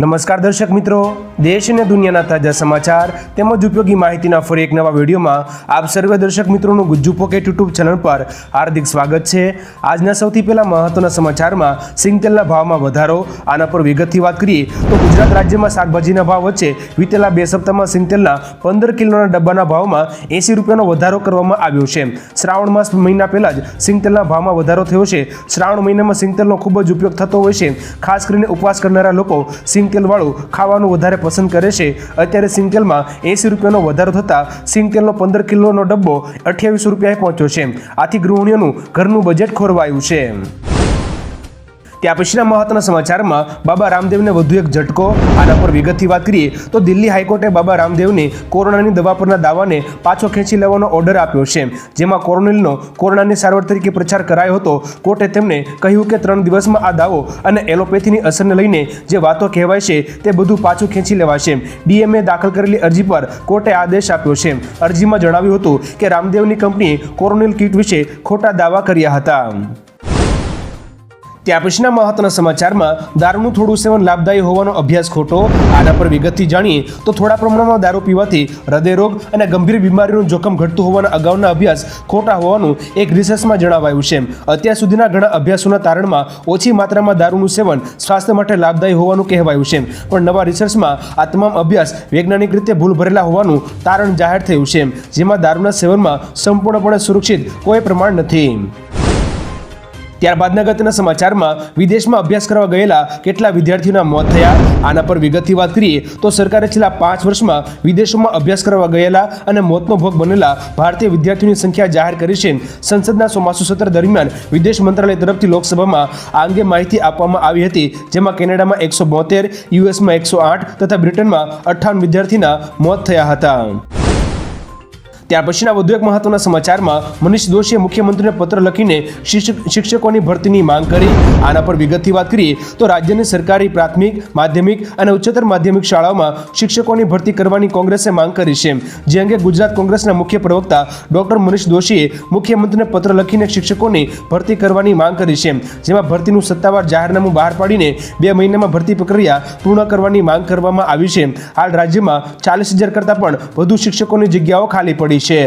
નમસ્કાર દર્શક મિત્રો, દેશ અને દુનિયાના તાજા સમાચાર તેમજ ઉપયોગી માહિતીના ફરી એક નવા વિડીયોમાં આપ સર્વે દર્શક મિત્રોનું ગુજ્જુ પોકેટ યુટ્યુબ ચેનલ પર હાર્દિક સ્વાગત છે. આજના સૌથી પહેલા મહત્વના સમાચારમાં સિંગતેલના ભાવમાં વધારો, આના પર વિગતથી વાત કરીએ તો ગુજરાત રાજ્યમાં શાકભાજીના ભાવ વચ્ચે વીતેલા બે સપ્તાહમાં સિંગતેલના પંદર કિલોના ડબ્બાના ભાવમાં એંસી રૂપિયાનો વધારો કરવામાં આવ્યો છે. શ્રાવણ માસ મહિના પહેલા જ સિંગતેલના ભાવમાં વધારો થયો છે. શ્રાવણ મહિનામાં સિંગતેલનો ખૂબ જ ઉપયોગ થતો હોય છે. ખાસ કરીને ઉપવાસ કરનારા લોકો સિંગતેલવાળું ખાવાનું વધારે પસંદ કરે છે. અત્યારે સિંગતેલમાં એંસી રૂપિયાનો વધારો થતાં સિંગતેલનો પંદર કિલોનો ડબ્બો અઠ્યાવીસો રૂપિયાએ પહોંચ્યો છે. આથી ગૃહિણીઓનું ઘરનું બજેટ ખોરવાયું છે. ત્યાં પછીના મહત્વના સમાચારમાં બાબા રામદેવને વધુ એક ઝટકો, આના પર વિગતથી વાત કરીએ, તો દિલ્હી હાઈકોર્ટે બાબા રામદેવને કોરોનાની દવા પરના દાવાને પાછો ખેંચી લેવાનો ઓર્ડર આપ્યો છે. જેમાં કોરોનિલનો કોરોનાની સારવાર તરીકે પ્રચાર કરાયો હતો. કોર્ટે તેમને કહ્યું કે ત્રણ દિવસમાં આ દાવો અને એલોપેથીની અસરને લઈને જે વાતો કહેવાય છે તે બધું પાછું ખેંચી લેવાશે. ડીએમએ દાખલ કરેલી અરજી પર કોર્ટે આદેશ આપ્યો છે. અરજીમાં જણાવ્યું હતું કે રામદેવની કંપનીએ કોરોનિલ કીટ વિશે ખોટા દાવા કર્યા હતા. ત્યાં પછીના મહત્વના સમાચારમાં દારૂનું થોડું સેવન લાભદાયી હોવાનો અભ્યાસ ખોટો, આના પર વિગતથી જાણીએ તો થોડા પ્રમાણમાં દારૂ પીવાથી હૃદયરોગ અને ગંભીર બીમારીનું જોખમ ઘટતું હોવાના અગાઉના અભ્યાસ ખોટા હોવાનું એક રિસર્ચમાં જણાવાયું છે. અત્યાર સુધીના ઘણા અભ્યાસોના તારણમાં ઓછી માત્રામાં દારૂનું સેવન સ્વાસ્થ્ય માટે લાભદાયી હોવાનું કહેવાયું છે. પણ નવા રિસર્ચમાં આ તમામ અભ્યાસ વૈજ્ઞાનિક રીતે ભૂલ ભરેલા હોવાનું તારણ જાહેર થયું છે. જેમાં દારૂના સેવનમાં સંપૂર્ણપણે સુરક્ષિત કોઈ પ્રમાણ નથી. ત્યારબાદના ગતના સમાચારમાં વિદેશમાં અભ્યાસ કરવા ગયેલા કેટલા વિદ્યાર્થીઓના મોત થયા? આના પર વિગતથી વાત કરીએ તો સરકારે છેલ્લા પાંચ વર્ષમાં વિદેશોમાં અભ્યાસ કરવા ગયેલા અને મોતનો ભોગ બનેલા ભારતીય વિદ્યાર્થીઓની સંખ્યા જાહેર કરી છે. સંસદના ચોમાસુ સત્ર દરમિયાન વિદેશ મંત્રાલય તરફથી લોકસભામાં આ અંગે માહિતી આપવામાં આવી હતી, જેમાં કેનેડામાં એકસો બોતેર, યુએસમાં એકસો આઠ તથા બ્રિટનમાં અઠ્ઠાવન વિદ્યાર્થીના મોત થયા હતા. ત્યાર પછીના વધુ એક મહત્વના સમાચારમાં મનીષ દોશીએ મુખ્યમંત્રીને પત્ર લખીને શિક્ષક શિક્ષકોની ભરતીની માંગ કરી. આના પર વિગતથી વાત કરીએ તો રાજ્યની સરકારી પ્રાથમિક, માધ્યમિક અને ઉચ્ચતર માધ્યમિક શાળાઓમાં શિક્ષકોની ભરતી કરવાની કોંગ્રેસે માંગ કરી છે. જે અંગે ગુજરાત કોંગ્રેસના મુખ્ય પ્રવક્તા ડોક્ટર મનીષ દોશીએ મુખ્યમંત્રીને પત્ર લખીને શિક્ષકોની ભરતી કરવાની માંગ કરી છે. જેમાં ભરતીનું સત્તાવાર જાહેરનામું બહાર પાડીને બે મહિનામાં ભરતી પ્રક્રિયા પૂર્ણ કરવાની માંગ કરવામાં આવી છે. હાલ રાજ્યમાં ચાલીસ હજાર કરતાં પણ વધુ શિક્ષકોની જગ્યાઓ ખાલી પડી છે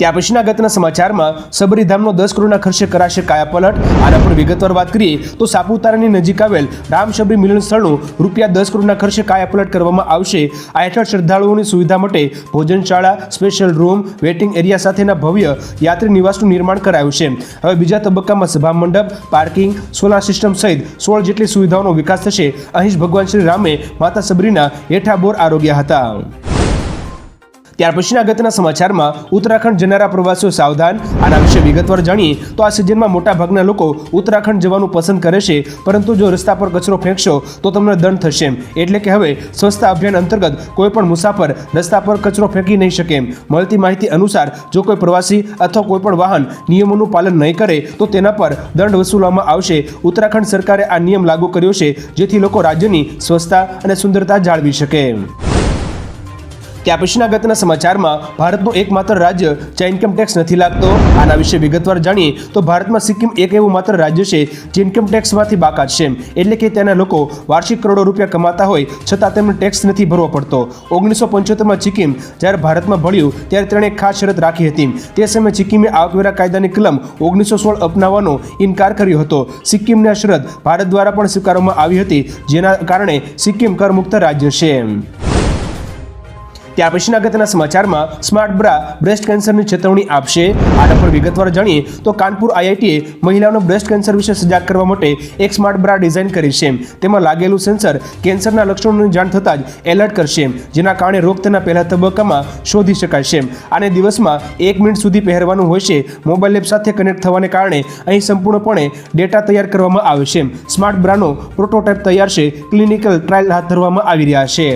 ત્યાં પછીના ગતના સમાચારમાં સબરીધામનો દસ કરોડના ખર્ચે કરાશે કાયાપલટ આના પર વિગતવાર વાત કરીએ તો સાપુતારાની નજીક આવેલ રામશબરી મિલન સ્થળનું રૂપિયા દસ કરોડના ખર્ચે કાયાપલટ કરવામાં આવશે. આ હેઠળ શ્રદ્ધાળુઓની સુવિધા માટે ભોજનશાળા સ્પેશિયલ રૂમ વેટિંગ એરિયા સાથેના ભવ્ય યાત્રી નિવાસનું નિર્માણ કરાયું છે. હવે બીજા તબક્કામાં સભા મંડપ પાર્કિંગ સોલાર સિસ્ટમ સહિત સોળ જેટલી સુવિધાઓનો વિકાસ થશે. અહીં જ ભગવાન શ્રી રામે માતા સબરીના હેઠા બોર આરોગ્યા હતા. ત્યાર પછીના અગત્યના સમાચારમાં ઉત્તરાખંડ જનારા પ્રવાસીઓ સાવધાન. આના વિશે વિગતવાર જાણીએ તો આ સિઝનમાં મોટા ભાગના લોકો ઉત્તરાખંડ જવાનું પસંદ કરે છે. પરંતુ જો રસ્તા પર કચરો ફેંકશો, તો તમને દંડ થશે એટલે કે હવે સ્વચ્છતા અભિયાન અંતર્ગત કોઈ પણ મુસાફર રસ્તા પર કચરો ફેંકી નહીં શકે મળતી માહિતી અનુસાર, જો કોઈ પ્રવાસી અથવા કોઈપણ વાહન નિયમોનું પાલન નહીં કરે, તો તેના પર દંડ વસૂલવામાં આવશે. ઉત્તરાખંડ સરકારે આ નિયમ લાગુ કર્યો છે, જેથી લોકો રાજ્યની સ્વચ્છતા અને સુંદરતા જાળવી શકે ત્યાં પછીના ગતના સમાચારમાં ભારતનું એકમાત્ર રાજ્ય જ્યાં ઇન્કમ ટેક્સ નથી લાગતો. આના વિશે વિગતવાર જાણીએ તો ભારતમાં સિક્કિમ એક એવું માત્ર રાજ્ય છે જે ઇન્કમ ટેક્સમાંથી બાકાત છે એટલે કે ત્યાંના લોકો વાર્ષિક કરોડો રૂપિયા કમાતા હોય, છતાં તેમને ટેક્સ નથી ભરવો પડતો. ઓગણીસો પંચોતેરમાં સિક્કિમ જ્યારે ભારતમાં ભળ્યું, ત્યારે તેણે એક ખાસ શરત રાખી હતી. તે સમયે સિક્કિમે આવકવેરા કાયદાની કલમ ઓગણીસો સોળ અપનાવવાનો ઇનકાર કર્યો હતો. સિક્કિમની આ શરત ભારત દ્વારા પણ સ્વીકારવામાં આવી હતી, જેના કારણે સિક્કિમ કરમુક્ત રાજ્ય છે ત્યાર પછીના અગત્યના સમાચારમાં સ્માર્ટ બ્રા બ્રેસ્ટ કેન્સરની ચેતવણી આપશે. આના પર વિગતવાર જાણીએ તો કાનપુર આઈઆઈટીએ મહિલાઓનો બ્રેસ્ટ કેન્સર વિશે સજાગ કરવા માટે એક સ્માર્ટ બ્રા ડિઝાઇન કરી છે. તેમાં લાગેલું સેન્સર કેન્સરના લક્ષણોની જાણ થતાં જ એલર્ટ કરશે, જેના કારણે રોગ તેના પહેલા તબક્કામાં શોધી શકાય છે. આને દિવસમાં એક મિનિટ સુધી પહેરવાનું હોય છે. મોબાઈલ એપ સાથે કનેક્ટ થવાને કારણે અહીં સંપૂર્ણપણે ડેટા તૈયાર કરવામાં આવે છે. સ્માર્ટ બ્રાનો પ્રોટોટાઇપ તૈયાર છે. ક્લિનિકલ ટ્રાયલ હાથ ધરવામાં આવી રહ્યા છે.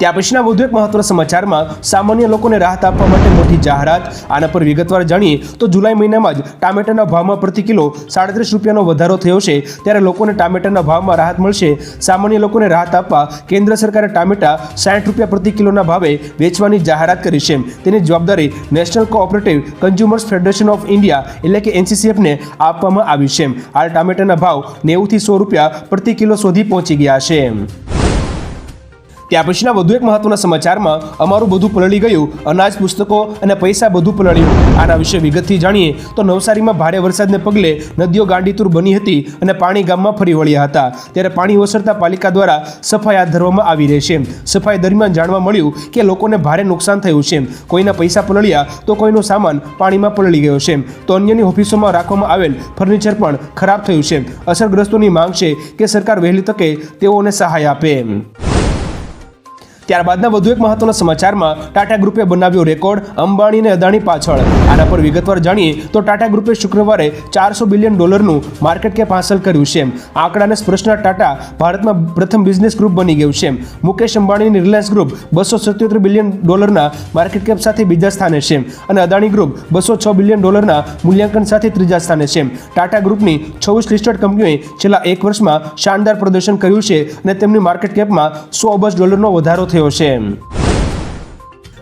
ત્યાં પછીના વધુ એક મહત્વના સમાચારમાં સામાન્ય લોકોને રાહત આપવા માટે મોટી જાહેરાત. આના પર વિગતવાર જાણીએ તો જુલાઈ મહિનામાં જ ટામેટાના ભાવમાં પ્રતિ કિલો સાડત્રીસ રૂપિયાનો વધારો થયો છે. ત્યારે લોકોને ટામેટાના ભાવમાં રાહત મળશે. સામાન્ય લોકોને રાહત આપવા કેન્દ્ર સરકારે ટામેટા સાઠ રૂપિયા પ્રતિ કિલોના ભાવે વેચવાની જાહેરાત કરી છે. તેની જવાબદારી national cooperative consumers federation of India એટલે કે એનસીસીએફને આપવામાં આવી છે. હાલ ટામેટાના ભાવ નેવુંથી સો રૂપિયા પ્રતિ કિલો સુધી પહોંચી ગયા છે. ત્યાં પછીના વધુ એક મહત્વના સમાચારમાં અમારું બધું પલળી ગયું, અનાજ, પુસ્તકો અને પૈસા બધું પલળ્યું. આના વિશે વિગતથી જાણીએ તો નવસારીમાં ભારે વરસાદને પગલે નદીઓ ગાંડીતુર બની હતી અને પાણી ગામમાં ફરી વળ્યા હતા. ત્યારે પાણી ઓસરતા પાલિકા દ્વારા સફાઈ હાથ ધરવામાં આવી રહી છે. સફાઈ દરમિયાન જાણવા મળ્યું કે લોકોને ભારે નુકસાન થયું છે. કોઈના પૈસા પલળ્યા તો કોઈનો સામાન પાણીમાં પલળી ગયો છે. તો અન્યની ઓફિસોમાં રાખવામાં આવેલ ફર્નિચર પણ ખરાબ થયું છે. અસરગ્રસ્તોની માંગ છે કે સરકાર વહેલી તકે તેઓને સહાય આપે. ત્યારબાદના વધુ એક મહત્વના સમાચારમાં ટાટા ગ્રુપે બનાવ્યો રેકોર્ડ અંબાણી અને અદાણી પાછળ. આના પર વિગતવાર જાણીએ તો ટાટા ગ્રુપે શુક્રવારે ચારસો બિલિયન ડોલરનું માર્કેટ કેપ હાંસલ કર્યું છે આંકડાને સ્પર્શનાર ટાટા ભારતમાં પ્રથમ બિઝનેસ ગ્રુપ બની ગયું છે મુકેશ અંબાણીની રિલાયન્સ ગ્રુપ બસો સત્યોતેર બિલિયન ડોલરના માર્કેટ કેપ સાથે બીજા સ્થાને છે અને અદાણી ગ્રુપ બસો છ બિલિયન ડોલરના મૂલ્યાંકન સાથે ત્રીજા સ્થાને છે ટાટા ગ્રુપની છવ્વીસ લિસ્ટેડ કંપનીઓએ છેલ્લા એક વર્ષમાં શાનદાર પ્રદર્શન કર્યું છે અને તેમની માર્કેટ કેપમાં સો અબજ ડોલરનો વધારો થયો છે.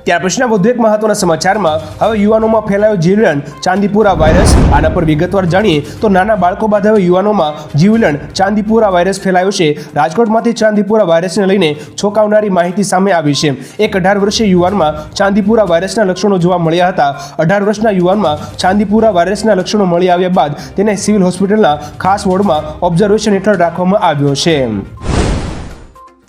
ત્યાર પછીના વધુ એક મહત્વના સમાચારમાં હવે યુવાનોમાં ફેલાયો જીવલણ, ચાંદીપુરા વાયરસ. આના પર વિગતવાર જાણીએ તો નાના બાળકો બાદ હવે યુવાનોમાં જીવલણ, ચાંદીપુરા વાયરસ ફેલાયો છે. રાજકોટમાંથી ચાંદીપુરા વાયરસને લઈને છોકાવનારી માહિતી સામે આવી છે. એક અઢાર વર્ષીય યુવાનમાં ચાંદીપુરા વાયરસના લક્ષણો જોવા મળ્યા હતા. અઢાર વર્ષના યુવાનમાં ચાંદીપુરા વાયરસના લક્ષણો મળી આવ્યા બાદ તેને સિવિલ હોસ્પિટલના ખાસ વોર્ડમાં ઓબ્ઝર્વેશન હેઠળ રાખવામાં આવ્યો છે.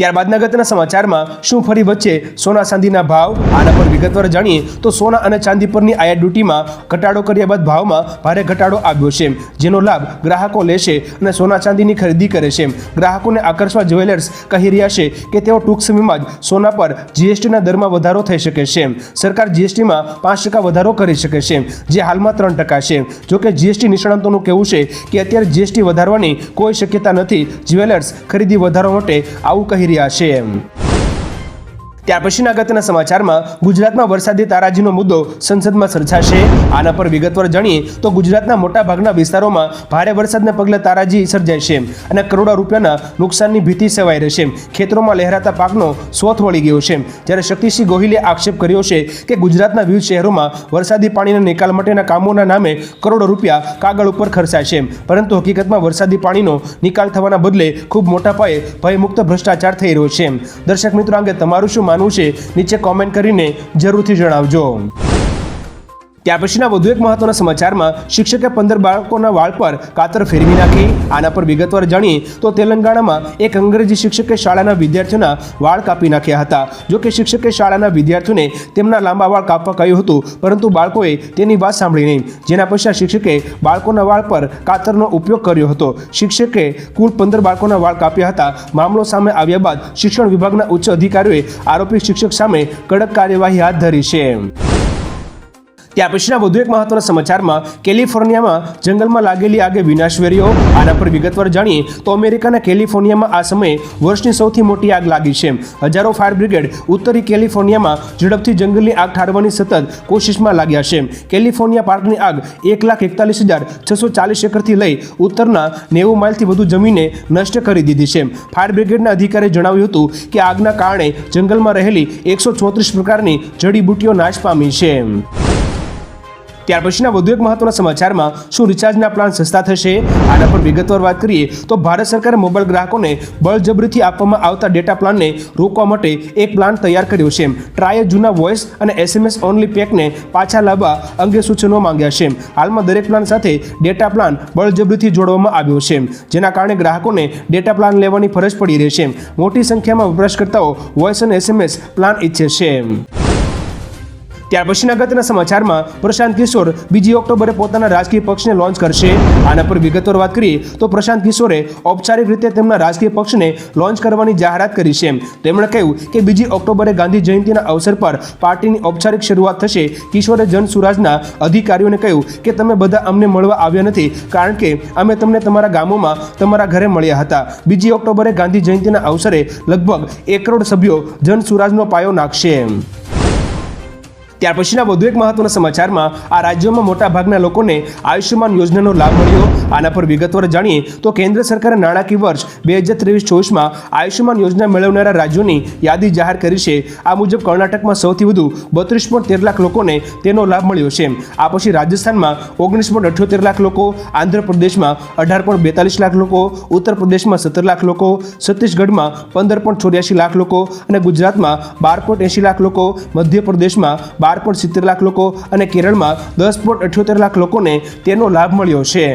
ત્યારબાદના ગતના સમાચારમાં શું ફરી વચ્ચે સોના ચાંદીના ભાવ? આના પર વિગતવાર જાણીએ તો સોના અને ચાંદી પરની આયાત ડ્યુટીમાં ઘટાડો કર્યા બાદ ભાવમાં ભારે ઘટાડો આવ્યો છે. જેનો લાભ ગ્રાહકો લેશે અને સોના ચાંદીની ખરીદી કરે છે. ગ્રાહકોને આકર્ષવા જ્વેલર્સ કહી રહ્યા છે કે તેઓ ટૂંક સમયમાં જ સોના પર જીએસટીના દરમાં વધારો થઈ શકે છે. સરકાર જીએસટીમાં પાંચ ટકા વધારો કરી શકે છે, જે હાલમાં ત્રણ ટકા છે. જોકે જીએસટી નિષ્ણાંતોનું કહેવું છે કે અત્યારે જીએસટી વધારવાની કોઈ શક્યતા નથી. જ્વેલર્સ ખરીદી વધારવા માટે આવું કહી રહ્યા છે ત્યાર પછીના અગત્યના સમાચારમાં ગુજરાતમાં વરસાદી તારાજીનો મુદ્દો સંસદમાં સર્જાશે આના પર વિગતવાર જાણીએ તો ગુજરાતના મોટા ભાગના વિસ્તારોમાં ભારે વરસાદને પગલે તારાજી સર્જાય છે અને કરોડો રૂપિયાના નુકસાનની ભીતિ સેવાઈ રહેશે. ખેતરોમાં લહેરાતા પાકનો સ્વથ વળી ગયો છે. જ્યારે શક્તિસિંહ ગોહિલે આક્ષેપ કર્યો છે કે ગુજરાતના વિવિધ શહેરોમાં વરસાદી પાણીના નિકાલ માટેના કામોના નામે કરોડો રૂપિયા કાગળ ઉપર ખર્ચાય છે પરંતુ હકીકતમાં વરસાદી પાણીનો નિકાલ થવાના બદલે ખૂબ મોટા પાયે ભયમુક્ત ભ્રષ્ટાચાર થઈ રહ્યો છે. દર્શક મિત્રો અંગે તમારું શું માનવું છે. નીચે કોમેન્ટ કરીને જરૂરથી જણાવજો. ત્યાર પછીના વધુ એક મહત્વના સમાચારમાં શિક્ષકે પંદર બાળકોના વાળ પર કાતર ફેરવી નાખી. આના પર વિગતવાર જાણીએ તો તેલંગાણામાં એક અંગ્રેજી શિક્ષકે શાળાના વિદ્યાર્થીઓના વાળ કાપી નાખ્યા હતા. જો કે શિક્ષકે શાળાના વિદ્યાર્થીઓને તેમના લાંબા વાળ કાપવા કહ્યું હતું, પરંતુ બાળકોએ તેની વાત સાંભળી નહીં. જેના પશ્ચાત શિક્ષકે બાળકોના વાળ પર કાતરનો ઉપયોગ કર્યો હતો. શિક્ષકે કુલ પંદર બાળકોના વાળ કાપ્યા હતા. મામલો સામે આવ્યા બાદ શિક્ષણ વિભાગના ઉચ્ચ અધિકારીઓએ આરોપી શિક્ષક સામે કડક કાર્યવાહી હાથ ધરી છે. ત્યાર પછીના વધુ એક મહત્વના સમાચારમાં કેલિફોર્નિયામાં જંગલમાં લાગેલી આગે વિનાશ વેર્યો આના પર વિગતવાર જાણીએ તો અમેરિકાના કેલિફોર્નિયામાં આ સમયે વર્ષની સૌથી મોટી આગ લાગી છે. હજારો ફાયર બ્રિગેડ ઉત્તરી કેલિફોર્નિયામાં ઝડપથી જંગલની આગ ઠારવાની સતત કોશિશમાં લાગ્યા છે. કેલિફોર્નિયા પાર્કની આગ એક લાખ એકતાલીસ હજાર છસો ચાલીસ એકરથી લઈ ઉત્તરના નેવું માઇલથી વધુ જમીને નષ્ટ કરી દીધી છે. ફાયર બ્રિગેડના અધિકારીએ જણાવ્યું હતું કે આગના કારણે જંગલમાં રહેલી એકસો ચોત્રીસ પ્રકારની જડીબુટીઓ નાશ પામી છે. ત્યાર પછીના વધુ એક મહત્વના સમાચારમાં શું રિચાર્જના પ્લાન સસ્તા થશે? આના પર વિગતવાર વાત કરીએ તો ભારત સરકારે મોબાઈલ ગ્રાહકોને બળજબરીથી આપવામાં આવતા ડેટા પ્લાનને રોકવા માટે એક પ્લાન તૈયાર કર્યો છે. ટ્રાયે જૂના વોઇસ અને એસએમએસ ઓનલી પેકને પાછા લાવવા અંગે સૂચનો માંગ્યા છે. હાલમાં દરેક પ્લાન સાથે ડેટા પ્લાન બળજબરીથી જોડવામાં આવ્યો છે. જેના કારણે ગ્રાહકોને ડેટા પ્લાન લેવાની ફરજ પડી રહી છે. મોટી સંખ્યામાં વપરાશકર્તાઓ વોઇસ અને એસએમએસ પ્લાન ઈચ્છે છે. ત્યાર પછીના અગત્યના સમાચારમાં પ્રશાંત કિશોર બીજી ઓક્ટોબરે પોતાના રાજકીય પક્ષને લોન્ચ કરશે. આના પર વિગતવાર વાત કરીએ તો પ્રશાંત કિશોરે ઔપચારિક રીતે તેમના રાજકીય પક્ષને લોન્ચ કરવાની જાહેરાત કરી છે. તેમણે કહ્યું કે બીજી ઓક્ટોબરે ગાંધી જયંતિના અવસર પર પાર્ટીની ઔપચારિક શરૂઆત થશે. કિશોરે જન સુરાજના અધિકારીઓને કહ્યું કે તમે બધા અમને મળવા આવ્યા નથી, કારણ કે અમે તમને તમારા ગામોમાં તમારા ઘરે મળ્યા હતા. બીજી ઓક્ટોબરે ગાંધી જયંતિના અવસરે લગભગ એક કરોડ સભ્યો જન સુરાજનો પાયો નાખશે. ત્યાર પછીના વધુ એક મહત્વના સમાચારમાં આ રાજ્યોમાં મોટાભાગના લોકોને આયુષ્યમાન યોજનાનો લાભ મળ્યો. આના પર વિગતવાર જાણીએ તો કેન્દ્ર સરકારે નાણાકીય વર્ષ બે હજાર ત્રેવીસ ચોવીસમાં આયુષ્યમાન યોજના મેળવનારા રાજ્યોની યાદી જાહેર કરી છે. આ મુજબ કર્ણાટકમાં સૌથી વધુ બત્રીસ તેર લાખ લોકોને તેનો લાભ મળ્યો છે. આ પછી રાજસ્થાનમાં ઓગણીસ અઠ્યોતેર લાખ લોકો, આંધ્રપ્રદેશમાં અઢાર પોઈન્ટ બેતાલીસ લાખ લોકો ઉત્તર પ્રદેશમાં સત્તર લાખ લોકો, છત્તીસગઢમાં પંદર લાખ લોકો અને ગુજરાતમાં બાર લાખ લોકો, મધ્યપ્રદેશમાં બાર પોઈન્ટ સિત્તેર લાખ લોકો અને કેરળમાં દસ પોઈન્ટ અઠ્યોતેર લાખ લોકોને તેનો લાભ મળ્યો છે.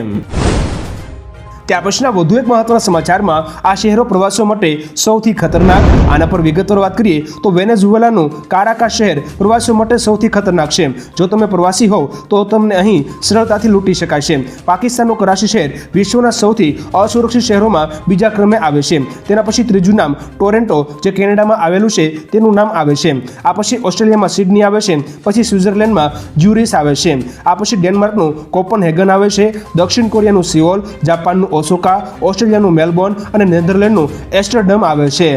ત્યાર પછીના વધુ એક મહત્વના સમાચારમાં આ શહેરો પ્રવાસીઓ માટે સૌથી ખતરનાક. આના પર વિગતવાર વાત કરીએ તો વેનેઝુએલાનું કારાકા શહેર પ્રવાસીઓ માટે સૌથી ખતરનાક છે. જો તમે પ્રવાસી હોવ તો તમને અહીં સરળતાથી લૂંટી શકાય છે. પાકિસ્તાનનું કરાચી શહેર વિશ્વના સૌથી અસુરક્ષિત શહેરોમાં બીજા ક્રમે આવે છે. તેના પછી ત્રીજું નામ ટોરેન્ટો, જે કેનેડામાં આવેલું છે, તેનું નામ આવે છે. આ પછી ઓસ્ટ્રેલિયામાં સિડની આવે છે. પછી સ્વિટ્ઝરલેન્ડમાં જ્યુરિસ આવે છે. આ પછી ડેનમાર્કનું કોપનહેગન આવે છે. દક્ષિણ કોરિયાનું સિઓલ, જાપાનનું ઓસોકા ઓસ્ટ્રેલિયાનું મેલબોર્ન અને નેધરલેન્ડનું એસ્ટરડમ આવે છે.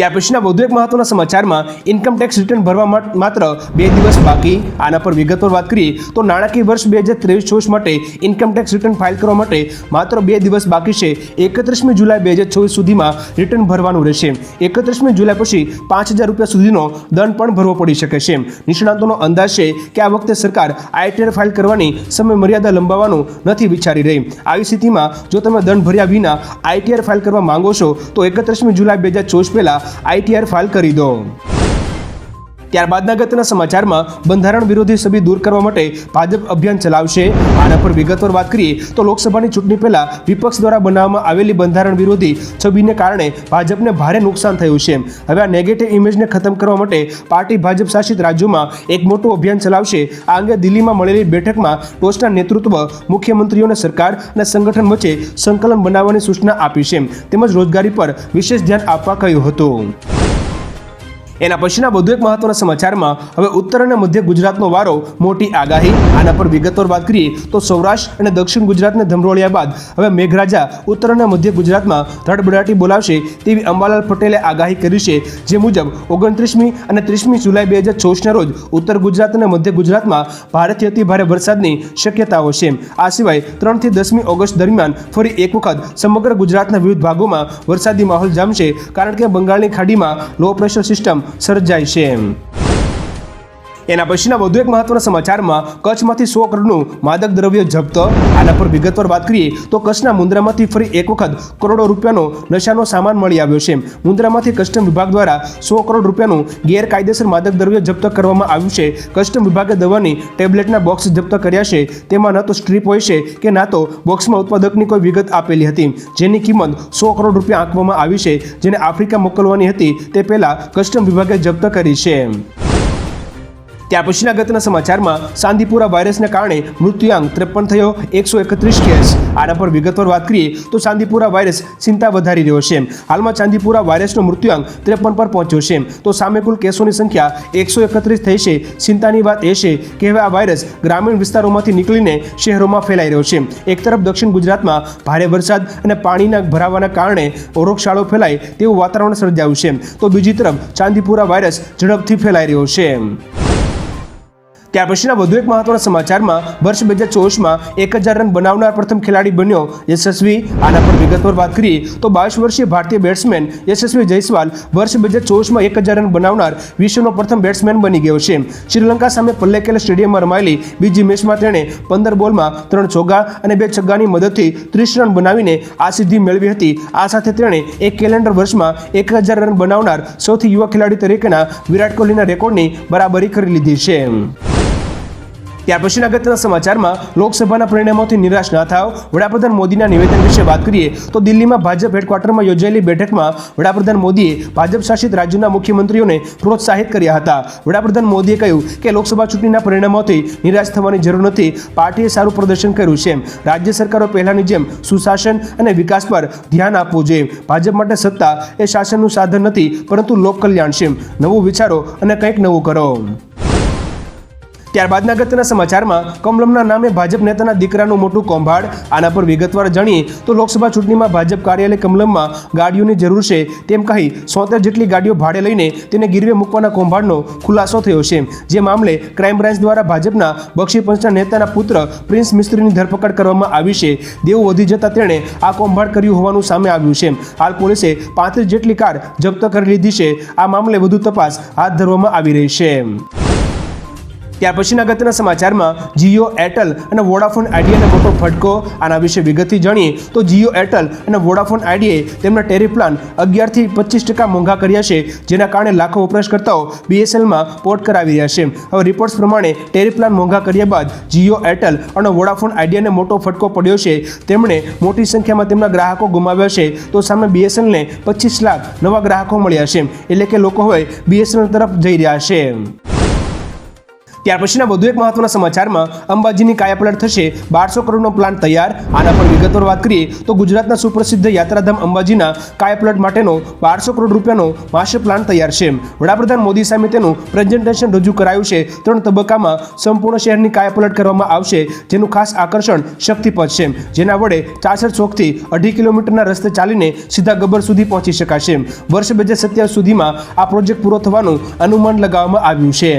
ત્યાર પછીના વધુ એક મહત્વના સમાચારમાં ઇન્કમટેક્સ રિટર્ન ભરવા માત્ર બે દિવસ બાકી. આના પર વિગતવાર વાત કરીએ તો નાણાકીય વર્ષ બે હજાર ત્રેવીસ ચોવીસ માટે ઇન્કમટેક્સ રિટર્ન ફાઇલ કરવા માટે માત્ર બે દિવસ બાકી છે. એકત્રીસમી જુલાઈ બે હજાર ચોવીસ સુધીમાં રિટર્ન ભરવાનું રહેશે. એકત્રીસમી જુલાઈ પછી પાંચ હજાર રૂપિયા સુધીનો દંડ પણ ભરવો પડી શકે છે. નિષ્ણાંતોનો અંદાજ છે કે આ વખતે સરકાર આઈટીઆર ફાઇલ કરવાની સમય મર્યાદા લંબાવવાનું નથી વિચારી રહી. આવી સ્થિતિમાં જો તમે દંડ ભર્યા વિના આઈટીઆર ફાઇલ કરવા માંગો છો તો એકત્રીસમી જુલાઈ બે હજાર ચોવીસ પહેલાં આઈટીઆર ફાઇલ કરી દો. ત્યારબાદના અગત્યના સમાચારમાં બંધારણ વિરોધી સભી દૂર કરવા માટે ભાજપ અભિયાન ચલાવશે. આના પર વિગતવાર વાત કરીએ તો લોકસભાની ચૂંટણી પહેલા વિપક્ષ દ્વારા બનાવવામાં આવેલી બંધારણ વિરોધી છબીને કારણે ભાજપને ભારે નુકસાન થયું છે. હવે આ નેગેટિવ ઇમેજને ખતમ કરવા માટે પાર્ટી ભાજપ શાસિત રાજ્યોમાં એક મોટું અભિયાન ચલાવશે. આ અંગે દિલ્હીમાં મળેલી બેઠકમાં ટોચના નેતૃત્વ, મુખ્યમંત્રીઓને સરકાર અને સંગઠન વચ્ચે સંકલન બનાવવાની સૂચના આપી છે. તેમજ રોજગારી પર વિશેષ ધ્યાન આપવા કહ્યું હતું. એના પછીના વધુ એક મહત્વના સમાચારમાં, હવે ઉત્તર અને મધ્ય ગુજરાતનો વારો મોટી આગાહી. આના પર વિગતવાર વાત કરીએ તો સૌરાષ્ટ્ર અને દક્ષિણ ગુજરાતને ધમરોળ્યા બાદ, હવે મેઘરાજા ઉત્તર અને મધ્ય ગુજરાતમાં ધડબડાટી બોલાવશે તેવી અંબાલાલ પટેલે આગાહી કરી છે. જે મુજબ, ઓગણત્રીસમી અને ત્રીસમી જુલાઈ બે હજાર ચોવીસના રોજ ઉત્તર ગુજરાત અને મધ્ય ગુજરાતમાં ભારેથી અતિ ભારે વરસાદની શક્યતાઓ છે. આ સિવાય, ત્રણથી દસમી ઓગસ્ટ દરમિયાન ફરી એક વખત સમગ્ર ગુજરાતના વિવિધ ભાગોમાં વરસાદી માહોલ જામશે. કારણ કે બંગાળની ખાડીમાં લો પ્રેશર સિસ્ટમ સર્જાય છે એના પછીના વધુ એક મહત્વના સમાચારમાં કચ્છમાંથી સો કરોડનું માદક દ્રવ્ય જપ્ત. આના પર વિગતવાર વાત કરીએ તો કચ્છના મુન્દ્રામાંથી ફરી એક વખત કરોડો રૂપિયાનો નશાનો સામાન મળી આવ્યો છે. મુન્દ્રામાંથી કસ્ટમ વિભાગ દ્વારા સો કરોડ રૂપિયાનું ગેરકાયદેસર માદક દ્રવ્ય જપ્ત કરવામાં આવ્યું છે. કસ્ટમ વિભાગે દવાની ટેબ્લેટના બોક્સ જપ્ત કર્યા છે. તેમાં ન તો સ્ટ્રીપ હોય છે કે ના તો બોક્સમાં ઉત્પાદકની કોઈ વિગત આપેલી હતી. જેની કિંમત સો કરોડ રૂપિયા આંકવામાં આવી છે. જેને આફ્રિકા મોકલવાની હતી તે પહેલાં કસ્ટમ વિભાગે જપ્ત કરી છે. ત્યાર પછીના ગતના સમાચારમાં સાંદીપુરા વાયરસને કારણે મૃત્યુઆંક ત્રેપન થયો, એકસો એકત્રીસ કેસ. આના પર વિગતવાર વાત કરીએ તો ચાંદીપુરા વાયરસ ચિંતા વધારી રહ્યો છે હાલમાં ચાંદીપુરા વાયરસનો મૃત્યુઆંક ત્રેપન પર પહોંચ્યો છે તો સામે કુલ કેસોની સંખ્યા એકસો એકત્રીસ થઈ છે. ચિંતાની વાત એ છે કે હવે આ વાયરસ ગ્રામીણ વિસ્તારોમાંથી નીકળીને શહેરોમાં ફેલાઈ રહ્યો છે એક તરફ દક્ષિણ ગુજરાતમાં ભારે વરસાદ અને પાણીના ભરાવાના કારણે રોગશાળો ફેલાય તેવું વાતાવરણ સર્જાયું છે તો બીજી તરફ ચાંદીપુરા વાયરસ ઝડપથી ફેલાઈ રહ્યો છે ત્યાર પછીના વધુ એક મહત્વના સમાચારમાં વર્ષ બે હજાર ચોવીસમાં એક હજાર રન બનાવનાર પ્રથમ ખેલાડી બન્યો યશસ્વી. આના પર વિગતવાર વાત કરીએ તો બાવીસ વર્ષીય ભારતીય બેટ્સમેન યશસ્વી જયસ્વાલ વર્ષ બે હજાર ચોવીસમાં એક હજાર રન બનાવનાર વિશ્વનો પ્રથમ બેટ્સમેન બની ગયો છે. શ્રીલંકા સામે પલ્લેકેલ સ્ટેડિયમમાં રમાયેલી બીજી મેચમાં તેણે પંદર બોલમાં ત્રણ ચોગ્ગા અને બે છગ્ગાની મદદથી ત્રીસ રન બનાવીને આ સિદ્ધિ મેળવી હતી. આ સાથે તેણે એક કેલેન્ડર વર્ષમાં એક હજાર રન બનાવનાર સૌથી યુવા ખેલાડી તરીકેના વિરાટ કોહલીના રેકોર્ડની બરાબરી કરી લીધી છે. ત્યાર પછી અગત્યના સમાચારમાં લોકસભાના પરિણામોથી નિરાશ ના થાવ વડાપ્રધાન મોદીના નિવેદન વિશે વાત કરીએ તો દિલ્હીમાં ભાજપ હેડક્વાર્ટરમાં યોજાયેલી બેઠકમાં વડાપ્રધાન મોદીએ ભાજપ શાસિત રાજ્યોના મુખ્યમંત્રીઓને પ્રોત્સાહિત કર્યા હતા. વડાપ્રધાન મોદીએ કહ્યું કે લોકસભા ચૂંટણીના પરિણામોથી નિરાશ થવાની જરૂર નથી. પાર્ટીએ સારું પ્રદર્શન કર્યું છે રાજ્ય સરકારો પહેલાની જેમ સુશાસન અને વિકાસ પર ધ્યાન આપવું જોઈએ. ભાજપ માટે સત્તા એ શાસનનું સાધન નથી, પરંતુ લોક કલ્યાણ છે નવું વિચારો અને કંઈક નવું કરો. ત્યારબાદના અગત્યના સમાચારમાં કમલમના નામે ભાજપ નેતાના દીકરાનું મોટું કૌભાંડ, આના પર વિગતવાર જાણીએ તો લોકસભા ચૂંટણીમાં ભાજપ કાર્યાલય કમલમમાં ગાડીઓની જરૂર છે તેમ કહી સોતેર જેટલી ગાડીઓ ભાડે લઈને તેને ગીરવે મૂકવાના કૌભાંડનો ખુલાસો થયો છે. જે મામલે ક્રાઇમ બ્રાન્ચ દ્વારા ભાજપના બક્ષી પંચના નેતાના પુત્ર પ્રિન્સ મિસ્ત્રીની ધરપકડ કરવામાં આવી છે. દેવું વધી જતાં તેણે આ કૌભાંડ કર્યું હોવાનું સામે આવ્યું છે. હાલ પોલીસે પાંત્રીસ જેટલી કાર જપ્ત કરી લીધી છે. આ મામલે વધુ તપાસ હાથ ધરવામાં આવી રહી છે. ત્યાર પછીના અગત્યના સમાચારમાં જીઓ એરટેલ અને વોડાફોન આઈડિયાને મોટો ફટકો આના વિશે વિગતથી જાણીએ તો જીઓ એરટેલ અને વોડાફોન આઈડિયાએ તેમના ટેરિફ પ્લાન અગિયારથી પચીસ ટકા મોંઘા કર્યા છે, જેના કારણે લાખો વપરાશકર્તાઓ બીએસએલમાં પોર્ટ કરાવી રહ્યા છે. હવે રિપોર્ટ્સ પ્રમાણે ટેરિફ પ્લાન મોંઘા કર્યા બાદ જીઓ એરટેલ અને વોડાફોન આઈડિયાને મોટો ફટકો પડ્યો છે. તેમણે મોટી સંખ્યામાં તેમના ગ્રાહકો ગુમાવ્યા છે, તો સામે બીએસએલને પચીસ લાખ નવા ગ્રાહકો મળ્યા છે, એટલે કે લોકો હવે બીએસએલ તરફ જઈ રહ્યા છે. ત્યાર પછીના વધુ એક મહત્વના સમાચારમાં અંબાજીની કાયાપલટ થશે, બારસો કરોડનો પ્લાન તૈયાર. આના પર વિગતવાર વાત કરીએ તો ગુજરાતના સુપ્રસિદ્ધ યાત્રાધામ અંબાજીના કાયાપલટ માટેનો બારસો કરોડ રૂપિયાનો માસ્ટર પ્લાન તૈયાર છે. વડાપ્રધાન મોદી સામે તેનું પ્રેઝન્ટેશન રજૂ કરાયું છે. ત્રણ તબક્કામાં સંપૂર્ણ શહેરની કાયાપલટ કરવામાં આવશે, જેનું ખાસ આકર્ષણ શક્તિપથ છે. જેના વડે ચારસઠ ચોકથી અઢી કિલોમીટરના રસ્તે ચાલીને સીધા ગબ્બર સુધી પહોંચી શકાશે. વર્ષ બે હજાર સત્યાવીસ સુધીમાં આ પ્રોજેક્ટ પૂરો થવાનું અનુમાન લગાવવામાં આવ્યું છે.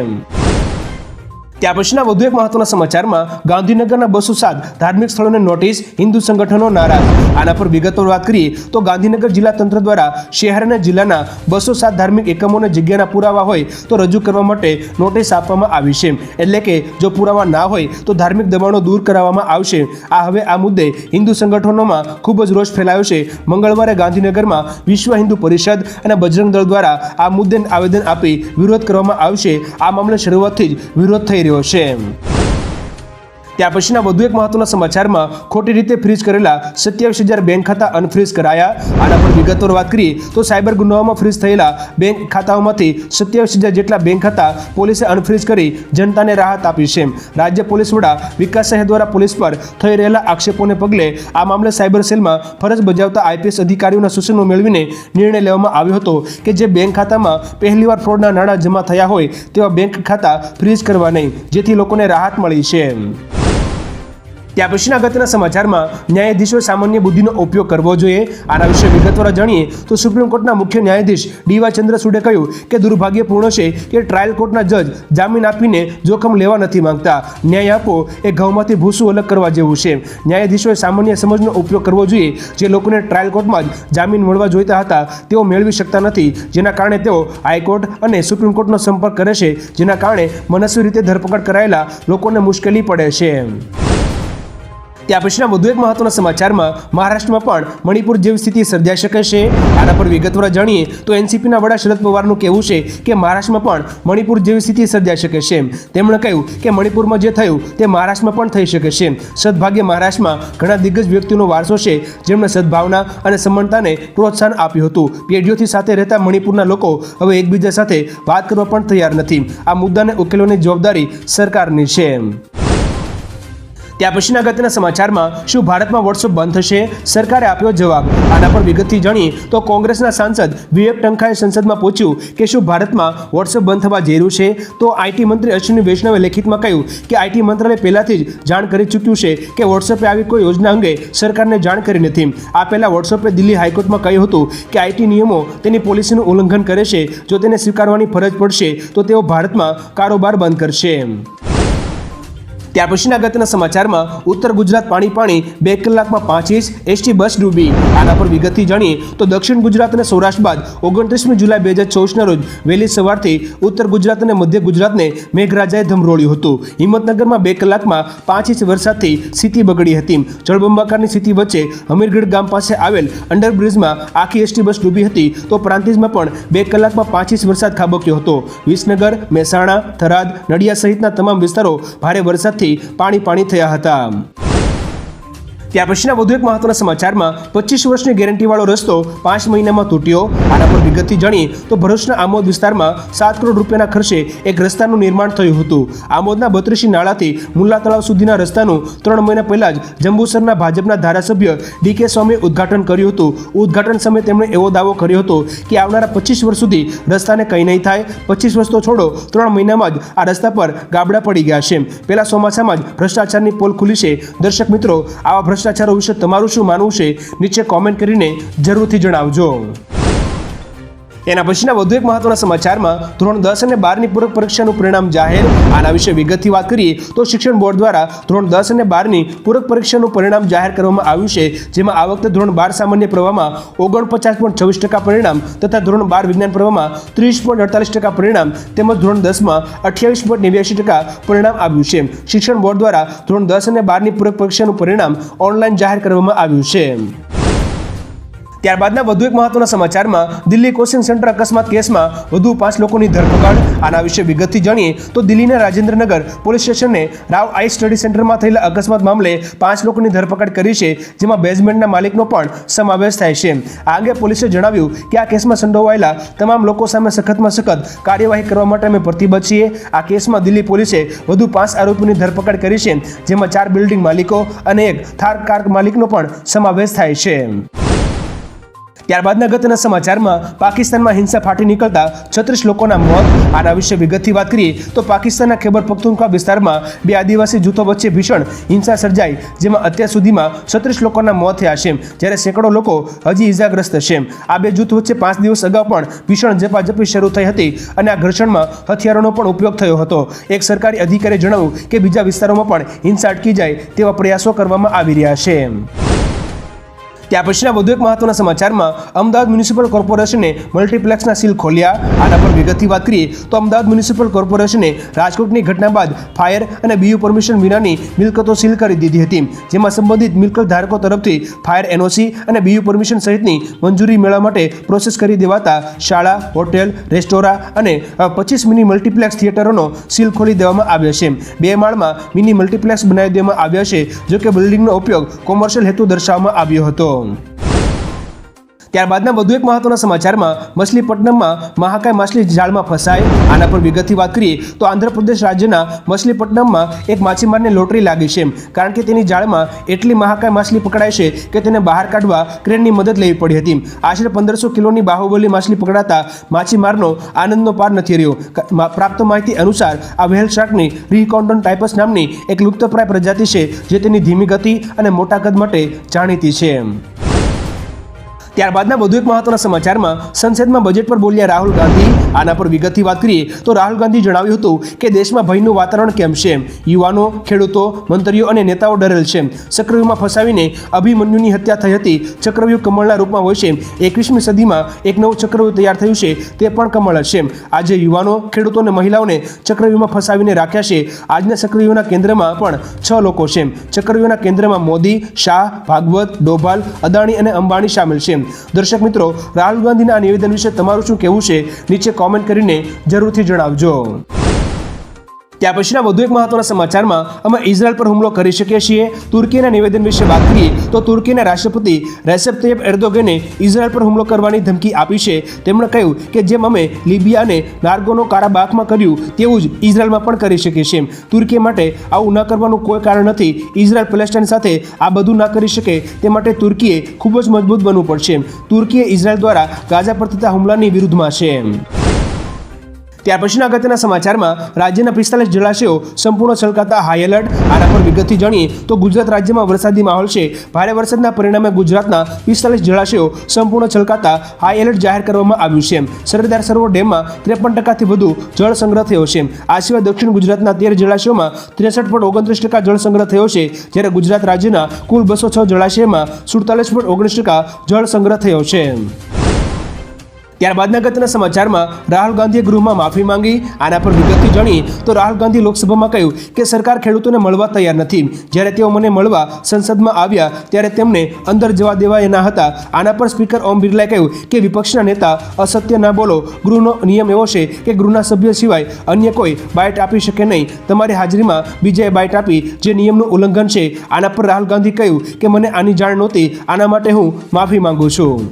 ત્યાર પછીના વધુ એક મહત્વના સમાચારમાં ગાંધીનગરના બસો સાત ધાર્મિક સ્થળોને નોટિસ, હિન્દુ સંગઠનો નારાજ. આના પર વિગતવાર વાત કરીએ તો ગાંધીનગર જિલ્લા તંત્ર દ્વારા શહેર અને જિલ્લાના બસો સાત ધાર્મિક એકમોને જગ્યાના પુરાવા હોય તો રજૂ કરવા માટે નોટિસ આપવામાં આવી છે. એટલે કે જો પુરાવા ના હોય તો ધાર્મિક દબાણો દૂર કરાવવામાં આવશે. આ હવે આ મુદ્દે હિન્દુ સંગઠનોમાં ખૂબ જ રોષ ફેલાયો છે. મંગળવારે ગાંધીનગરમાં વિશ્વ હિન્દુ પરિષદ અને બજરંગ દળ દ્વારા આ મુદ્દે આવેદન આપી વિરોધ કરવામાં આવશે. આ મામલે શરૂઆતથી જ વિરોધ થઈ રહ્યો છે ત્યાર પછીના વધુ એક મહત્વના સમાચારમાં ખોટી રીતે ફ્રીઝ કરેલા સત્યાવીસ હજાર બેંક ખાતા અનફ્રીઝ કરાયા. આના પર વિગતવાર વાત કરીએ તો સાયબર ગુનાઓમાં ફ્રીઝ થયેલા બેંક ખાતાઓમાંથી સત્યાવીસ હજાર જેટલા બેંક ખાતા પોલીસે અનફ્રીઝ કરી જનતાને રાહત આપી છે. રાજ્ય પોલીસ વડા વિકાસ સાહેબ દ્વારા પોલીસ પર થઈ રહેલા આક્ષેપોને પગલે આ મામલે સાયબર સેલમાં ફરજ બજાવતા આઈપીએસ અધિકારીઓના સૂચનો મેળવીને નિર્ણય લેવામાં આવ્યો હતો કે જે બેંક ખાતામાં પહેલીવાર ફ્રોડના નાણાં જમા થયા હોય તેવા બેંક ખાતા ફ્રીઝ કરવા નહીં, જેથી લોકોને રાહત મળી છે. ત્યાર પછીના અગત્યના સમાચારમાં ન્યાયાધીશોએ સામાન્ય બુદ્ધિનો ઉપયોગ કરવો જોઈએ. આના વિશે વિગતવાર જાણીએ તો સુપ્રીમ કોર્ટના મુખ્ય ન્યાયાધીશ ડીવાય સુડે કહ્યું કે દુર્ભાગ્યપૂર્ણ છે કે ટ્રાયલ કોર્ટના જજ જામીન આપીને જોખમ લેવા નથી માંગતા. ન્યાય આપો એ ઘઉંમાંથી ભૂસું અલગ કરવા જેવું છે. ન્યાયાધીશોએ સામાન્ય સમજનો ઉપયોગ કરવો જોઈએ. જે લોકોને ટ્રાયલ કોર્ટમાં જ જામીન મળવા જોઈતા હતા, તેઓ મેળવી શકતા નથી. જેના કારણે તેઓ હાઈકોર્ટ અને સુપ્રીમ કોર્ટનો સંપર્ક કરે છે. જેના કારણે મનસ્વી રીતે ધરપકડ કરાયેલા લોકોને મુશ્કેલી પડે છે. ત્યાર પછીના વધુ એક મહત્વના સમાચારમાં મહારાષ્ટ્રમાં પણ મણિપુર જેવી સ્થિતિ સર્જાઈ શકે છે. આના પર વિગતવાર જાણીએ તો એનસીપીના વડા શરદ પવારનું કહેવું છે કે મહારાષ્ટ્રમાં પણ મણિપુર જેવી સ્થિતિ સર્જાઈ શકે છે. તેમણે કહ્યું કે મણિપુરમાં જે થયું તે મહારાષ્ટ્રમાં પણ થઈ શકે છે. સદભાગ્ય મહારાષ્ટ્રમાં ઘણા દિગ્ગજ વ્યક્તિઓનો વારસો છે જેમણે સદભાવના અને સમાનતાને પ્રોત્સાહન આપ્યું હતું. પેઢીઓથી સાથે રહેતા મણિપુરના લોકો હવે એકબીજા સાથે વાત કરવા પણ તૈયાર નથી. આ મુદ્દાને ઉકેલવાની જવાબદારી સરકારની છે. ત્યાર પછીના અગત્યના સમાચારમાં શું ભારતમાં વોટ્સઅપ બંધ થશે? સરકારે આપ્યો જવાબ. આના પર વિગતથી જાણી તો કોંગ્રેસના સાંસદ વિવેક ટંકાએ સંસદમાં પૂછ્યું કે શું ભારતમાં વોટ્સઅપ બંધ થવા જઈ રહ્યું છે? તો આઈટી મંત્રી અશ્વિની વૈષ્ણવે લેખિતમાં કહ્યું કે આઈટી મંત્રાલય પહેલાથી જ જાણ કરી ચૂક્યું છે કે વોટ્સઅપે આવી કોઈ યોજના અંગે સરકારને જાણ કરી નથી. આ પહેલા વોટ્સઅપે દિલ્હી હાઈકોર્ટમાં કહ્યું હતું કે આઈટી નિયમો તેની પોલિસીનું ઉલ્લંઘન કરે છે. જો તેને સ્વીકારવાની ફરજ પડશે, તો તેઓ ભારતમાં કારોબાર બંધ કરશે. ત્યાર પછીના અગત્યના સમાચારમાં ઉત્તર ગુજરાત પાણી પાણી બે કલાકમાં પાંચ ઇંચ એસટી બસ ડૂબી. આના પર વિગતથી જાણીએ તો દક્ષિણ ગુજરાત અને સૌરાષ્ટ્ર બાદ ઓગણત્રીસમી જુલાઈ બે હજાર ચોવીસના રોજ વહેલી સવારથી ઉત્તર ગુજરાત અને મધ્ય ગુજરાતને મેઘરાજાએ ધમરોળ્યું હતું. હિંમતનગરમાં બે કલાકમાં પાંચ ઇંચ વરસાદથી સ્થિતિ બગડી હતી. જળબંબાકારની સ્થિતિ વચ્ચે હમીરગઢ ગામ પાસે આવેલ અંડરબ્રિજમાં આખી એસટી બસ ડૂબી હતી તો પ્રાંતિજમાં પણ બે કલાકમાં પાંચ ઇંચ વરસાદ ખાબક્યો હતો. વિસનગર, મહેસાણા, થરાદ નડિયા સહિતના તમામ વિસ્તારો ભારે વિદ્યાર્થી પાણી પાણી થયા હતા. ત્યાર પછીના વધુ એક મહત્વના સમાચારમાં પચીસ વર્ષની ગેરંટીવાળો રસ્તો પાંચ મહિનામાં તૂટ્યો. આના પર વિગતથી જાણીએ તો ભરૂચના આમોદ વિસ્તારમાં સાત કરોડ રૂપિયાના ખર્ચે એક રસ્તાનું નિર્માણ થયું હતું. આમોદના બત્રીસી નાળાથી મુલ્લા તળાવ સુધીના રસ્તાનું ત્રણ મહિના પહેલા જ જંબુસરના ભાજપના ધારાસભ્ય ડી કે સ્વામીએ ઉદ્ઘાટન કર્યું હતું. ઉદ્ઘાટન સમયે તેમણે એવો દાવો કર્યો હતો કે આવનારા પચીસ વર્ષ સુધી રસ્તાને કંઈ નહીં થાય. પચીસ વર્ષ તો છોડો, ત્રણ મહિનામાં જ આ રસ્તા પર ગાબડા પડી ગયા છે. પહેલા ચોમાસામાં જ ભ્રષ્ટાચારની પોલ ખુલી છે. દર્શક મિત્રો, આવા ભ્રષ્ટાચારો વિશે તમારું શું માનવું છે? નીચે કોમેન્ટ કરીને જરૂરથી જણાવજો. એના પછીના વધુ એક મહત્વના સમાચારમાં ધોરણ દસ અને બારની પૂરક પરીક્ષાનું પરિણામ જાહેર. આના વિશે વિગતથી વાત કરીએ તો શિક્ષણ બોર્ડ દ્વારા ધોરણ દસ અને બારની પૂરક પરીક્ષાનું પરિણામ જાહેર કરવામાં આવ્યું છે, જેમાં આ વખતે ધોરણ બાર સામાન્ય પ્રવાહમાં ઓગણપચાસ પોઈન્ટ છવ્વીસ ટકા પરિણામ તથા ધોરણ બાર વિજ્ઞાન પ્રવાહમાં ત્રીસ પોઈન્ટ અડતાલીસ ટકા પરિણામ તેમજ ધોરણ દસમાં અઠ્યાવીસ પોઈન્ટ નેવ્યાસી ટકા પરિણામ આવ્યું છે. શિક્ષણ બોર્ડ દ્વારા ધોરણ દસ અને બારની પૂરક પરીક્ષાનું પરિણામ ઓનલાઈન જાહેર કરવામાં આવ્યું છે. ત્યારબાદના વધુ એક મહત્વના સમાચારમાં, દિલ્હી કોચિંગ સેન્ટર અકસ્માત કેસમાં વધુ પાંચ લોકોની ધરપકડ. આના વિશે વિગતથી જાણીએ તો દિલ્હીના રાજેન્દ્રનગર પોલીસ સ્ટેશને રાવ આઈ સ્ટડી સેન્ટરમાં થયેલા અકસ્માત મામલે પાંચ લોકોની ધરપકડ કરી છે, જેમાં બેઝમેન્ટના માલિકનો પણ સમાવેશ થાય છે. આ અંગે પોલીસે જણાવ્યું કે આ કેસમાં સંડોવાયેલા તમામ લોકો સામે સખતમાં સખત કાર્યવાહી કરવા માટે અમે પ્રતિબદ્ધ છીએ. આ કેસમાં દિલ્હી પોલીસે વધુ પાંચ આરોપીની ધરપકડ કરી છે, જેમાં ચાર બિલ્ડિંગ માલિકો અને એક થાર કાર માલિકનો પણ સમાવેશ થાય છે. ત્યારબાદના અગત્યના સમાચારમાં પાકિસ્તાનમાં હિંસા ફાટી નીકળતા છત્રીસ લોકોના મોત. આના વિશે વિગતથી વાત કરીએ તો પાકિસ્તાનના ખેબર પખ્તુનખ્વા વિસ્તારમાં બે આદિવાસી જૂથો વચ્ચે ભીષણ હિંસા સર્જાઈ, જેમાં અત્યાર સુધીમાં છત્રીસ લોકોના મોત થયા છે. જ્યારે સેંકડો લોકો હજી ઇજાગ્રસ્ત છે. આ બે જૂથ વચ્ચે પાંચ દિવસ અગાઉ પણ ભીષણ ઝપાઝપી શરૂ થઈ હતી અને આ ઘર્ષણમાં હથિયારોનો પણ ઉપયોગ થયો હતો. એક સરકારી અધિકારીએ જણાવ્યું કે બીજા વિસ્તારોમાં પણ હિંસા અટકી જાય તેવા પ્રયાસો કરવામાં આવી રહ્યા છે. ત્યાર પછીના વધુ એક મહત્વના સમાચારમાં અમદાવાદ મ્યુનિસિપલ કોર્પોરેશને મલ્ટીપ્લેક્સના સીલ ખોલ્યા. આના પર વિગતથી વાત કરીએ તો અમદાવાદ મ્યુનિસિપલ કોર્પોરેશને રાજકોટની ઘટના બાદ ફાયર અને બીયુ પરમિશન વિનાની મિલકતો સીલ કરી દીધી હતી, જેમાં સંબંધિત મિલકત ધારકો તરફથી ફાયર એનઓસી અને બીયુ પરમિશન સહિતની મંજૂરી મેળવવા માટે પ્રોસેસ કરી દેવાતા શાળા, હોટેલ, રેસ્ટોરાં અને પચીસ મિની મલ્ટીપ્લેક્સ થિયેટરોનો સીલ ખોલી દેવામાં આવ્યો છે. બે માળમાં મિની મલ્ટીપ્લેક્સ બનાવી દેવામાં આવ્યા છે, જોકે બિલ્ડિંગનો ઉપયોગ કોમર્શિયલ હેતુ દર્શાવવામાં આવ્યો હતો. sono. ત્યારબાદના વધુ એક મહત્વના સમાચારમાં મછલીપટ્ટનમમાં મહાકાય માછલી જાળમાં ફસાય. આના પર વિગતથી વાત કરીએ તો આંધ્રપ્રદેશ રાજ્યના મછલીપટ્ટનમમાં એક માછીમારને લોટરી લાગી છે. કારણ કે તેની જાળમાં એટલી મહાકાય માછલી પકડાય છે કે તેને બહાર કાઢવા ક્રેનની મદદ લેવી પડી હતી. આશરે પંદરસો કિલોની બાહુબલી માછલી પકડાતા માછીમારનો આનંદનો પાર નથી રહ્યો. પ્રાપ્ત માહિતી અનુસાર આ વ્હેલ શાર્કની રીકોન્ડન ટાઇપસ નામની એક લુપ્તપ્રાય પ્રજાતિ છે જે તેની ધીમી ગતિ અને મોટા કદ માટે જાણીતી છે. ત્યારબાદના વધુ એક મહત્વના સમાચારમાં સંસદમાં બજેટ પર બોલ્યા રાહુલ ગાંધી આના પર વિગતથી વાત કરીએ તો રાહુલ ગાંધી જણાવ્યું હતું કે દેશમાં ભયનું વાતાવરણ કેમ છે? યુવાનો, ખેડૂતો, મંત્રીઓ અને નેતાઓ ડરેલ છે. ચક્રવ્યૂહમાં ફસાવીને અભિમન્યુની હત્યા થઈ હતી. ચક્રવ્યૂહ કમળના રૂપમાં હોય છે. એકવીસમી સદીમાં એક નવું ચક્રવ્યૂહ તૈયાર થયું છે. તે પણ કમળ છે. આજે યુવાનો, ખેડૂતો અને મહિલાઓને ચક્રવ્યૂહમાં ફસાવીને રાખ્યા છે. આજના ચક્રવ્યૂહના કેન્દ્રમાં પણ છ લોકો છે. ચક્રવ્યૂહના કેન્દ્રમાં મોદી, શાહ, ભાગવત, ડોભાલ, અદાણી અને અંબાણી સામેલ છે. દર્શક મિત્રો, રાહુલ ગાંધીના આ નિવેદન વિશે તમારું શું કહેવું છે? નીચે કોમેન્ટ કરીને જરૂરથી જણાવજો. ત્યાર પછીના વધુ એક મહત્વના સમાચારમાં અમે ઇઝરાયલ પર હુમલો કરી શકીએ છીએ. તુર્કીના નિવેદન વિશે વાત કરીએ, તો તુર્કીના રાષ્ટ્રપતિ રેસેપ તૈયબ એર્દોગને ઇઝરાયલ પર હુમલો કરવાની ધમકી આપી છે. તેમણે કહ્યું કે જેમ અમે લિબિયા અને નાર્ગોનો કારાબાખમાં કર્યું, તેવું જ ઇઝરાયલમાં પણ કરી શકીએ છીએ. તુર્કી માટે આવું ન કરવાનું કોઈ કારણ નથી. ઇઝરાયલ પેલેસ્ટાઇન સાથે આ બધું ના કરી શકે, તે માટે તુર્કીએ ખૂબ જ મજબૂત બનવું પડશે. તુર્કીએ ઇઝરાયલ દ્વારા ગાઝા પર થતા હુમલાની વિરુદ્ધમાં છે. ત્યાર પછીના અગત્યના સમાચારમાં રાજ્યના પિસ્તાલીસ જળાશયો સંપૂર્ણ છલકાતા હાઈ એલર્ટ આના પર વિગતથી જાણીએ તો ગુજરાત રાજ્યમાં વરસાદી માહોલ છે. ભારે વરસાદના પરિણામે ગુજરાતના પિસ્તાલીસ જળાશયો સંપૂર્ણ છલકાતા હાઈ એલર્ટ જાહેર કરવામાં આવ્યું છે. સરદાર સરોવર ડેમમાં ત્રેપન ટકાથી વધુ જળ સંગ્રહ થયો છે. આ સિવાય દક્ષિણ ગુજરાતના તેર જળાશયોમાં ત્રેસઠ પોઈન્ટ ઓગણત્રીસ ટકા જળ સંગ્રહ થયો છે, જ્યારે ગુજરાત રાજ્યના કુલ બસો છ જળાશયમાં સુડતાલીસ પોઈન્ટ ઓગણીસ ટકા જળ સંગ્રહ થયો છે. ત્યારબાદના ગતના સમાચારમાં રાહુલ ગાંધીએ ગૃહમાં માફી માંગી, આના પર વિગતથી જાણી, તો રાહુલ ગાંધી લોકસભામાં કહ્યું કે સરકાર ખેડૂતોને મળવા તૈયાર નથી. જ્યારે તેઓ મને મળવા સંસદમાં આવ્યા, ત્યારે તેમને અંદર જવા દેવાય ના હતા. આના પર સ્પીકર ઓમ બિરલાએ કહ્યું કે વિપક્ષના નેતા અસત્ય ના બોલો. ગૃહનો નિયમ એવો છે કે ગૃહના સભ્ય સિવાય અન્ય કોઈ બાઇટ આપી શકે નહીં. તમારી હાજરીમાં બીજાએ બાઇટ આપી, જે નિયમનું ઉલ્લંઘન છે. આના પર રાહુલ ગાંધી કહ્યું કે મને આની જાણ નહોતી. આના માટે હું માફી માંગુ છું.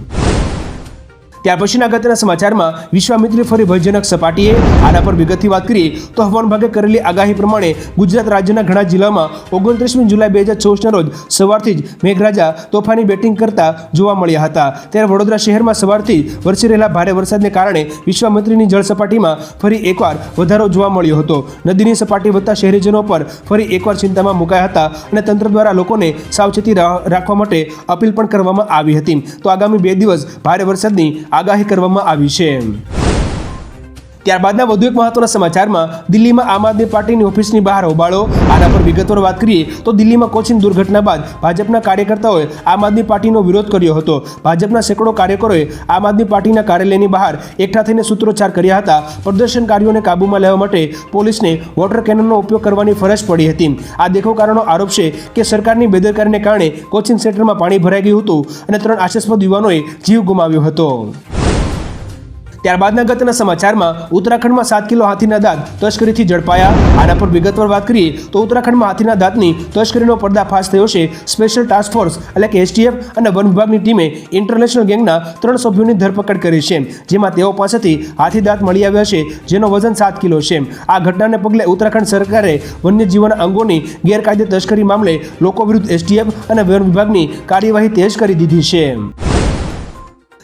ત્યાર પછીના અગત્યના સમાચારમાં વિશ્વામિત્રી ફરી ભયજનક સપાટીએ આના પર વિગતથી વાત કરીએ તો હવામાન વિભાગે કરેલી આગાહી પ્રમાણે ગુજરાત રાજ્યના ઘણા જિલ્લામાં ઓગણત્રીસમી જુલાઈ બે હજાર ચોવીસના રોજ સવારથી જ મેઘરાજા તોફાની બેટિંગ કરતા જોવા મળ્યા હતા. ત્યારે વડોદરા શહેરમાં સવારથી વરસી રહેલા ભારે વરસાદને કારણે વિશ્વામિત્રીની જળ સપાટીમાં ફરી એકવાર વધારો જોવા મળ્યો હતો. નદીની સપાટી વધતા શહેરીજનો પર ફરી એકવાર ચિંતામાં મુકાયા હતા અને તંત્ર દ્વારા લોકોને સાવચેતી રાખવા માટે અપીલ પણ કરવામાં આવી હતી. તો આગામી બે દિવસ ભારે વરસાદની આગાહી કરવામાં આવી છે. ત્યારબાદના વધુ એક મહત્વના સમાચારમાં દિલ્હીમાં આમ આદમી પાર્ટીની ઓફિસની બહાર હોબાળો. આના પર વિગતવાર વાત કરીએ તો દિલ્હીમાં કોચિંગ દુર્ઘટના બાદ ભાજપના કાર્યકર્તાઓએ આમ આદમી પાર્ટીનો વિરોધ કર્યો હતો. ભાજપના સેંકડો કાર્યકરોએ આમ આદમી પાર્ટીના કાર્યાલયની બહાર એકઠા થઈને સૂત્રોચ્ચાર કર્યા હતા. પ્રદર્શનકારીઓને કાબૂમાં લેવા માટે પોલીસને વોટર કેનનનો ઉપયોગ કરવાની ફરજ પડી હતી. આ દેખોકારોનો આરોપ છે કે સરકારની બેદરકારીને કારણે કોચિંગ સેન્ટરમાં પાણી ભરાઈ ગયું હતું અને ત્રણ આશાસ્પદ યુવાનોએ જીવ ગુમાવ્યો હતો. ત્યારબાદના ગતના સમાચારમાં ઉત્તરાખંડમાં સાત કિલો હાથીના દાંત તસ્કરીથી ઝડપાયા. આના પર વિગતવાર વાત કરીએ તો ઉત્તરાખંડમાં હાથીના દાંતની તસ્કરીનો પર્દાફાશ થયો છે. સ્પેશિયલ ટાસ્ક ફોર્સ એટલે કે એસટીએફ અને વન વિભાગની ટીમે ઇન્ટરનેશનલ ગેંગના ત્રણ સભ્યોની ધરપકડ કરી છે. જેમાં તેઓ પાસેથી હાથી દાંત મળી આવ્યા છે, જેનો વજન સાત કિલો છે. આ ઘટનાને પગલે ઉત્તરાખંડ સરકારે વન્યજીવન અંગોની ગેરકાયદે તસ્કરી મામલે લોકો વિરુદ્ધ એસટીએફ અને વન વિભાગની કાર્યવાહી તેજ કરી દીધી છે.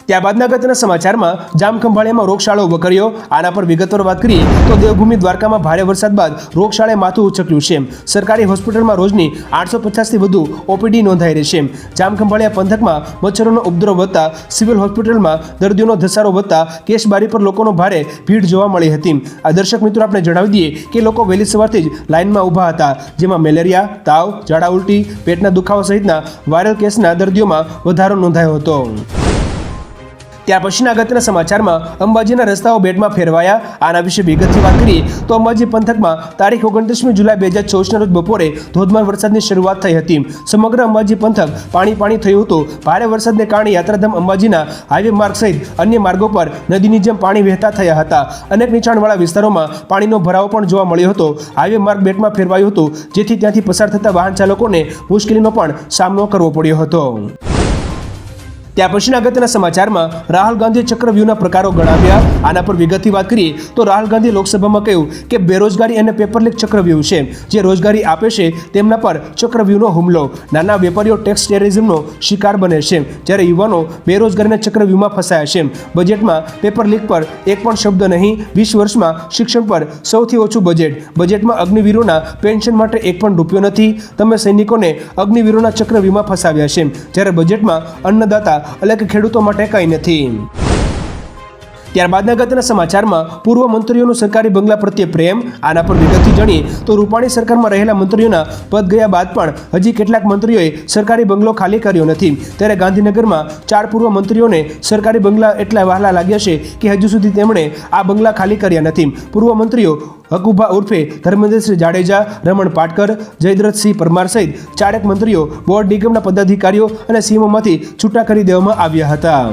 ત્યારબાદના અગત્યના સમાચારમાં જામખંભાળિયામાં રોગશાળો ઊભો આના પર વિગતવાર વાત કરીએ તો દેવભૂમિ દ્વારકામાં ભારે વરસાદ બાદ રોગશાળાએ માથું ઉચક્યું છે. સરકારી હોસ્પિટલમાં રોજની આઠસો પચાસથી વધુ ઓપીડી નોંધાઈ રહી છે. જામખંભાળિયા પંથકમાં મચ્છરોનો ઉપદ્રવ વધતા સિવિલ હોસ્પિટલમાં દર્દીઓનો ધસારો વધતા કેશબારી પર લોકોનો ભારે ભીડ જોવા મળી હતી. આ દર્શક મિત્રો, આપણે જણાવી દઈએ કે લોકો વહેલી સવારથી જ લાઇનમાં ઊભા હતા. જેમાં મેલેરિયા, તાવ, ઝાડા ઉલટી, પેટના દુખાવા સહિતના વાયરલ કેસના દર્દીઓમાં વધારો નોંધાયો હતો. ત્યાર પછીના અગત્યના સમાચારમાં અંબાજીના રસ્તાઓ બેટમાં ફેરવાયા. આના વિશે વિગતથી વાત કરીએ તો અંબાજી પંથકમાં તારીખ ઓગણત્રીસમી જુલાઈ બે હજાર ચોવીસના રોજ બપોરે ધોધમાર વરસાદની શરૂઆત થઈ હતી. સમગ્ર અંબાજી પંથક પાણી પાણી થયું હતું. ભારે વરસાદને કારણે યાત્રાધામ અંબાજીના હાઈવે માર્ગ સહિત અન્ય માર્ગો પર નદીની જેમ પાણી વહેતા થયા હતા. અનેક નીચાણવાળા વિસ્તારોમાં પાણીનો ભરાવો પણ જોવા મળ્યો હતો. હાઈવે માર્ગ બેટમાં ફેરવાયું હતું, જેથી ત્યાંથી પસાર થતા વાહન ચાલકોને મુશ્કેલીનો પણ સામનો કરવો પડ્યો હતો. ત્યાર પછીના અગત્યના સમાચારમાં રાહુલ ગાંધીએ ચક્રવ્યૂહના પ્રકારો ગણાવ્યા. આના પર વિગતથી વાત કરીએ તો રાહુલ ગાંધીએ લોકસભામાં કહ્યું કે બેરોજગારી અને પેપર લીક ચક્રવ્યૂહ છે. જે રોજગારી આપે છે તેમના પર ચક્રવ્યૂહનો હુમલો. નાના વેપારીઓ ટેક્સ ટેરરિઝમનો શિકાર બને છે. જ્યારે યુવાનો બેરોજગારીના ચક્રવ્યૂહમાં ફસાયા છે. બજેટમાં પેપર લીક પર એક પણ શબ્દ નહીં. વીસ વર્ષમાં શિક્ષણ પર સૌથી ઓછું બજેટ. બજેટમાં અગ્નિવીરોના પેન્શન માટે એક પણ રૂપિયો નથી. તમે સૈનિકોને અગ્નિવીરોના ચક્રવ્યૂહમાં ફસાવ્યા છે. જ્યારે બજેટમાં અન્નદાતા એટલે કે ખેડૂતો માટે કંઈ નથી. ત્યારબાદના અગત્યના સમાચારમાં પૂર્વ મંત્રીઓનું સરકારી બંગલા પ્રત્યે પ્રેમ, આના પર વિગતથી જાણીએ તો રૂપાણી સરકારમાં રહેલા મંત્રીઓના પદ ગયા બાદ પણ હજી કેટલાક મંત્રીઓએ સરકારી બંગલો ખાલી કર્યો નથી. ત્યારે ગાંધીનગરમાં ચાર પૂર્વ મંત્રીઓને સરકારી બંગલા એટલા વહાલા લાગ્યા છે કે હજુ સુધી તેમણે આ બંગલા ખાલી કર્યા નથી. પૂર્વ મંત્રીઓ હકુભા ઉર્ફે ધર્મેન્દ્રસિંહ જાડેજા, રમણ પાટકર, જયદ્રથસિંહ પરમાર સહિત ચારેક મંત્રીઓ બોર્ડ નિગમના પદાધિકારીઓ અને સીમોમાંથી છૂટા કરી દેવામાં આવ્યા હતા.